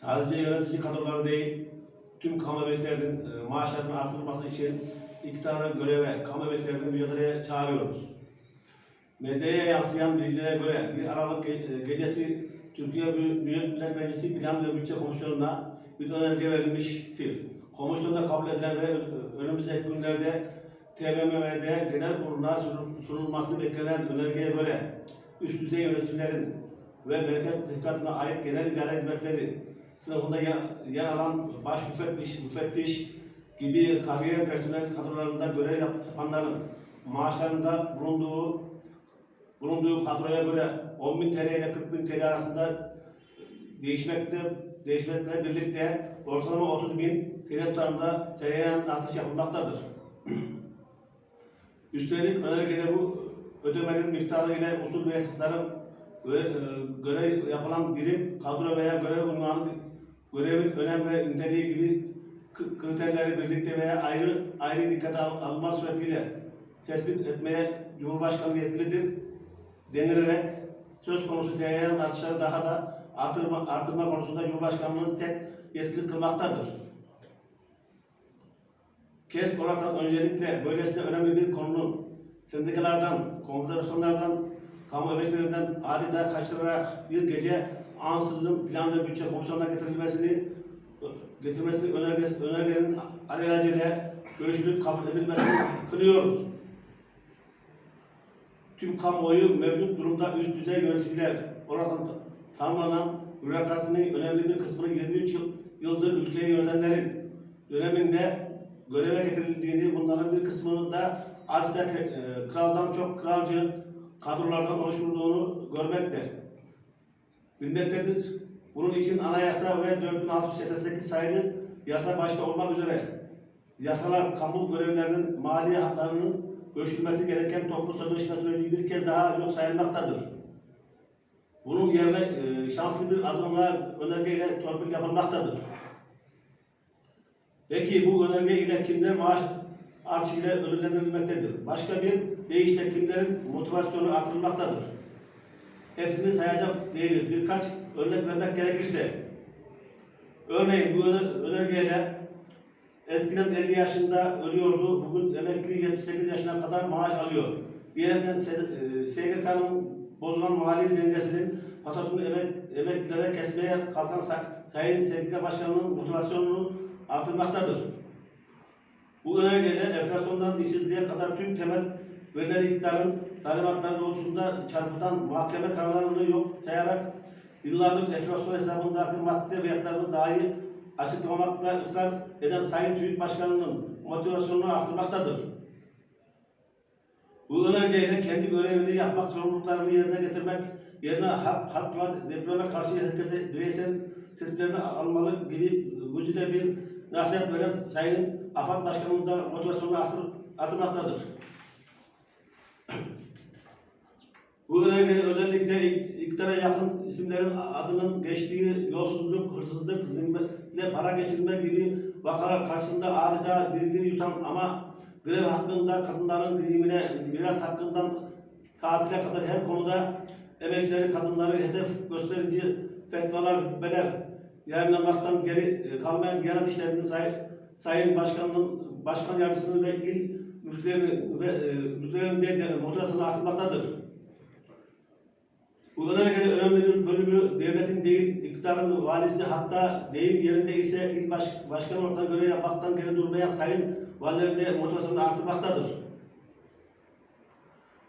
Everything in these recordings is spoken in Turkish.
Sadece yönetici kadroları değil, tüm kamu emeklilerinin e, maaşlarının artırılması için iktidarı göreve, kamu emeklilerinin mücadeleye çağırıyoruz. Medyaya yansıyan bilgilere göre 1 Aralık e, gecesi Türkiye Büyük Millet Meclisi Plan ve Bütçe Komisyonu'na bir önerge verilmiştir. Komisyonda kabul edilen ve önümüzdeki günlerde TBMM'de genel kuruluna sunul- sunulması beklenen önergeye göre üst düzey yöneticilerin ve merkez teşkilatına ait genel idare hizmetleri sınıfında yer, yer alan baş müfettiş, müfettiş gibi kariyer personel kadrolarında görev yap- yapanların maaşlarında bulunduğu bulunduğu kadroya göre 10.000 TL ile 40.000 TL arasında değişmekte değişmekle birlikte ortalama 30.000 TL tutarında seyreyen artış yapılmaktadır. Üstelik önergede bu ödemenin miktarı ile usul ve esasları göre, e, göre yapılan birim, kadro veya görev unvanı, görevin önem ve niteliği gibi kriterleri birlikte veya ayrı ayrı dikkate al- alınma suretiyle tespit etmeye Cumhurbaşkanı yetkilidir denilerek söz konusu seyreyen artışları daha da artırma, artırma konusunda Cumhurbaşkanlığının tek yetkili kılmaktadır. KES olarak öncelikle böylesine önemli bir konunun sendikalardan, konfederasyonlardan, kamu emeklerinden adeta kaçırılarak bir gece ansızın plan ve bütçe komisyonuna getirilmesini getirmesini önerge, önergenin alelacele görüşülüp kabul edilmesini kınıyoruz. Tüm kamuoyu mevcut durumda üst düzey yöneticiler olarak ta- tanımlanan bürokrasinin önemli bir kısmını 23 yıl, yıldır ülkeyi yönetenlerin döneminde göreve getirildiğini, bunların bir kısmının da adeta e, kraldan çok kralcı kadrolardan oluşturduğunu görmekte. Bilmektedir. Bunun için anayasa ve 4688 sayılı yasa başta olmak üzere yasalar kamu görevlerinin mali haklarının görüşülmesi gereken toplu sözleşme süreci bir kez daha yok sayılmaktadır. Bunun yerine e, şanslı bir azınlığa önergeyle torpil yapılmaktadır. Peki bu önerge ile kimler maaş artışıyla ödüllendirilmektedir? Başka bir deyişle kimlerin motivasyonu artırılmaktadır? Hepsini sayacak değiliz. Birkaç örnek vermek gerekirse, örneğin bu öner- önergeyle eskiden 50 yaşında ölüyordu, bugün emekli 78 yaşına kadar maaş alıyor. Diğerinden e, SGK'nın bozulan mali dengesinin patronun emek, emeklilere kesmeye kalkan sa- Sayın SGK Başkanı'nın motivasyonunu artırmaktadır. Bu önergeyle enflasyondan işsizliğe kadar tüm temel verileri iktidarın talimatları doğrultusunda çarpıtan mahkeme kararlarını yok sayarak yıllardır enflasyon hesabındaki madde fiyatlarını dahi açıklamamakta ısrar eden Sayın TÜİK Başkanı'nın motivasyonunu artırmaktadır. Bu önergeyle kendi görevini yapmak, sorumluluklarını yerine getirmek yerine hak, hakla depreme karşı herkese bireysel tedbirlerini almalı gibi vücuda bir nasihat veren Sayın AFAD Başkanı'nın da motivasyonunu artır, artırmaktadır. Bu önergenin özellikle iktidara yakın isimlerin adının geçtiği yolsuzluk, hırsızlık, zimmetle para geçirme gibi vakalar karşısında adeta birbirini yutan ama grev hakkında, kadınların giyimine, miras hakkından tatile kadar her konuda emekçileri, kadınları hedef gösterici fetvalar, beler yayınlamaktan geri e, kalmayan Diyanet İşleri'nin say, Sayın Başkan'ın, Başkan Yardımcısının ve il müftülerinin ve e, müftülerinin de de motivasyonu artırmaktadır. Bu önergenin önemli bir bölümü devletin değil, iktidarın valisi hatta deyim yerinde ise il baş, başkan olarak görev yapmaktan geri durmayan sayın valilerin de motivasyonunu artırmaktadır.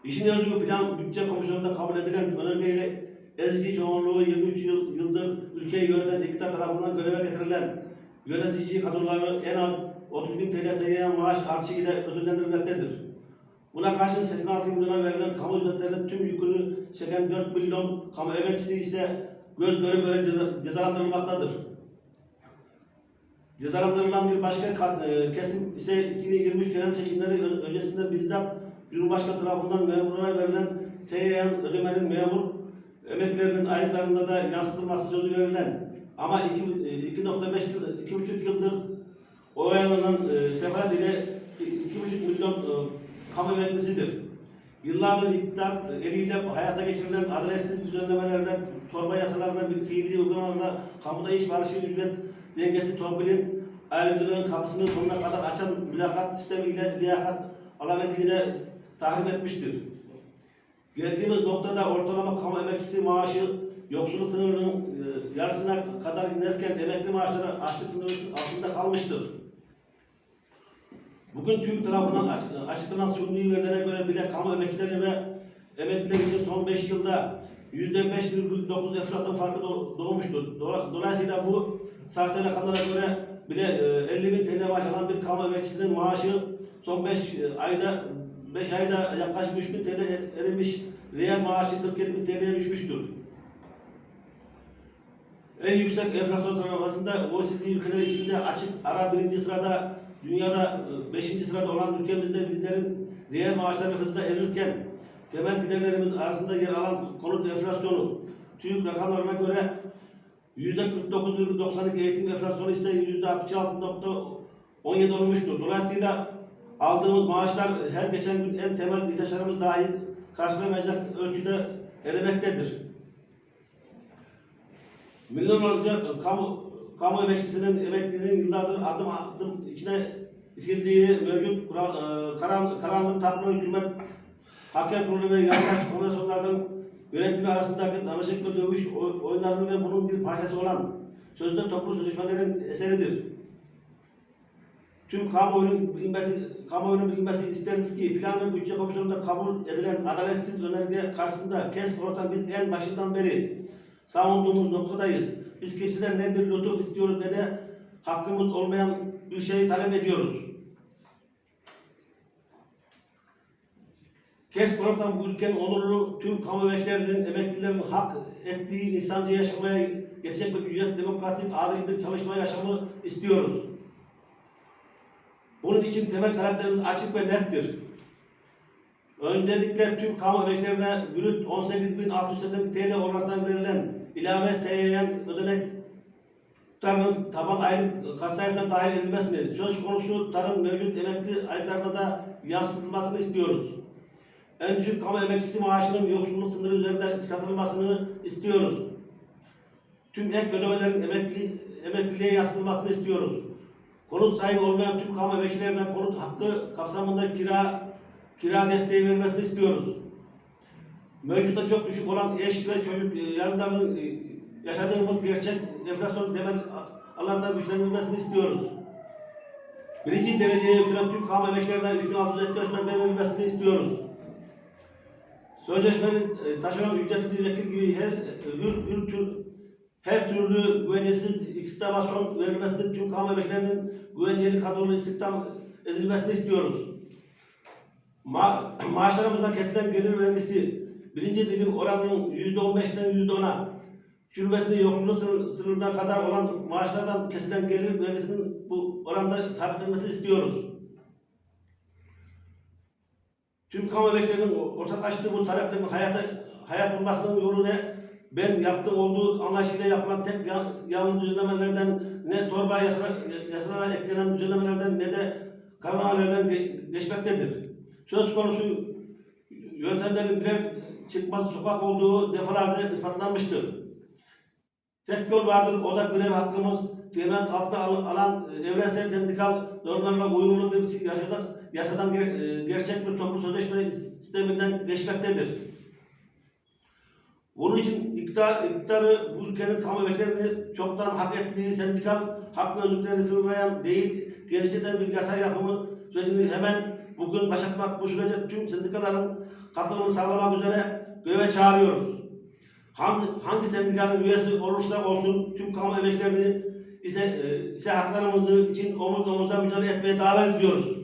İşin özgü plan bütçe komisyonunda kabul edilen önergeyle ezici çoğunluğu 23 yıl, yıldır ülkeyi yöneten iktidar tarafından göreve getirilen yönetici kadroları en az 30 bin TL seviyeye maaş artışı ile ödüllendirilmektedir. Buna karşın 86 milyona verilen kamu hizmetlerinin tüm yükünü çeken 4 milyon kamu emekçisi ise göz göre göre ceza- cezalandırılmaktadır. Cezalandırılan bir başka e, kesim ise 2023 genel seçimleri ön- öncesinde bizzat Cumhurbaşkanı tarafından memurlara verilen seyyen ödemenin memur emeklerinin aylıklarında da yansıtılması sözü verilen ama iki- e, 2.5 yıl, 2,5 yıldır oyalanan e, sefalet ile 2,5 milyon e, kamu emeklisidir. Yıllardır iktidar eliyle hayata geçirilen adressiz düzenlemelerle, torba yasalarla, bir fiili uygulamalarla kamuda iş barışı ücret dengesi torpilin ayrımcılığın kapısını sonuna kadar açan mülakat sistemiyle liyakat alabildiğine tahrip etmiştir. Geldiğimiz noktada ortalama kamu emekçisi maaşı yoksulluk sınırının e, yarısına kadar inerken emekli maaşları açlık sınırı altında kalmıştır. Bugün TÜİK tarafından aç- açıklanan suni verilere göre bile kamu emeklileri ve emekliler için son 5 yılda %5,9 enflasyon farkı doğ- doğmuştur. Dola- Dolayısıyla bu sahte rakamlara göre bile e, 50 bin TL maaş alan bir kamu emekçisinin maaşı son 5 ayda 5 ayda yaklaşık 3 bin TL er- erimiş. Reel maaşı 47 bin TL'ye düşmüştür. En yüksek enflasyon sıralamasında OECD ülkeleri içinde açık ara birinci sırada, dünyada e, beşinci sırada olan ülkemizde bizlerin reel maaşları hızla erirken temel giderlerimiz arasında yer alan konut enflasyonu TÜİK rakamlarına göre %49,92 eğitim enflasyonu ise %66,17 olmuştur. Dolayısıyla aldığımız maaşlar her geçen gün en temel ihtiyaçlarımız dahi karşılamayacak ölçüde erimektedir. Milyonlarca kamu, kamu emekçisinin, emeklinin yıllardır adım adım içine itildiği mevcut kural, e, karan, karanlık tablo hükümet, hakem kurulu ve yandaş komisyonlardan yönetimi arasındaki danışıklı dövüş oy- oyunlarının ve bunun bir parçası olan sözde toplu sözleşmelerin eseridir. Tüm kamuoyunun bilinmesi, kamuoyunun bilinmesi isteriz ki plan ve bütçe komisyonunda kabul edilen adaletsiz önerge karşısında KES biz en başından beri savunduğumuz noktadayız. Biz kimseden ne bir lütuf istiyoruz ne de hakkımız olmayan bir şeyi talep ediyoruz. KES ortadan bu ülkenin onurlu tüm kamu emekçilerinin, emeklilerin hak ettiği insanca yaşamaya yetecek bir ücret, demokratik, adil bir çalışma yaşamı istiyoruz. Bunun için temel taleplerimiz açık ve nettir. Öncelikle tüm kamu emekçilerine brüt 18.680 TL oranından verilen ilave SYN ödenek tutarının taban aylık kas sayısına dahil edilmesini, söz konusu tutarın mevcut emekli aylıklarına da yansıtılmasını istiyoruz. En düşük kamu emekçisi maaşının yoksulluk sınırı üzerinde çıkartılmasını istiyoruz. Tüm ek ödemelerin emekli, emekliliğe yansıtılmasını istiyoruz. Konut sahibi olmayan tüm kamu emekçilerine konut hakkı kapsamında kira kira desteği verilmesini istiyoruz. Mevcutta çok düşük olan eş ve çocuk e, yanlarının e, yaşadığımız gerçek enflasyon temel alanlar güçlendirilmesini istiyoruz. Birinci dereceye yükselen tüm kamu emekçilerine 3600 ek verilmesini istiyoruz. Sözleşmenin e, taşeron ücretli vekil gibi her, hür, hür tür, her türlü güvencesiz istihdama son verilmesini tüm kamu emekçilerinin güvenceli kadrolu istihdam edilmesini istiyoruz. Ma maaşlarımızdan kesilen gelir vergisi birinci dilim oranının yüzde on beşten yüzde ona şubesinde sınır, sınırına kadar olan maaşlardan kesilen gelir vergisinin bu oranda sabitlenmesi istiyoruz. Tüm kamu emekçilerinin ortaklaştığı bu taleplerin hayata, hayat bulmasının yolu ne? Ben yaptığım olduğu anlaşıyla yapılan tek yan, yanlış düzenlemelerden ne torba yasalara, yasalara eklenen düzenlemelerden ne de kararnamelerden ge- geçmektedir. Söz konusu yöntemlerin birer çıkmaz sokak olduğu defalarca ispatlanmıştır. Tek yol vardır, o da grev hakkımız, teminat altına al- alan e, evrensel sendikal normlarla uyumlu bir yasadan, yasadan ger- e, gerçek bir toplu sözleşme sisteminden geçmektedir. Bunun için iktidar, iktidarı bu ülkenin kamu emeklerini çoktan hak ettiği sendikal hak ve özgürlüklerini sınırlayan değil, genişleten bir yasa yapımı sürecini hemen bugün başlatmak bu sürece tüm sendikaların katılımını sağlamak üzere göreve çağırıyoruz. Hangi, hangi sendikanın üyesi olursa olsun tüm kamu emeklerini ise, e, ise haklarımızı için omuz omuza mücadele etmeye davet ediyoruz.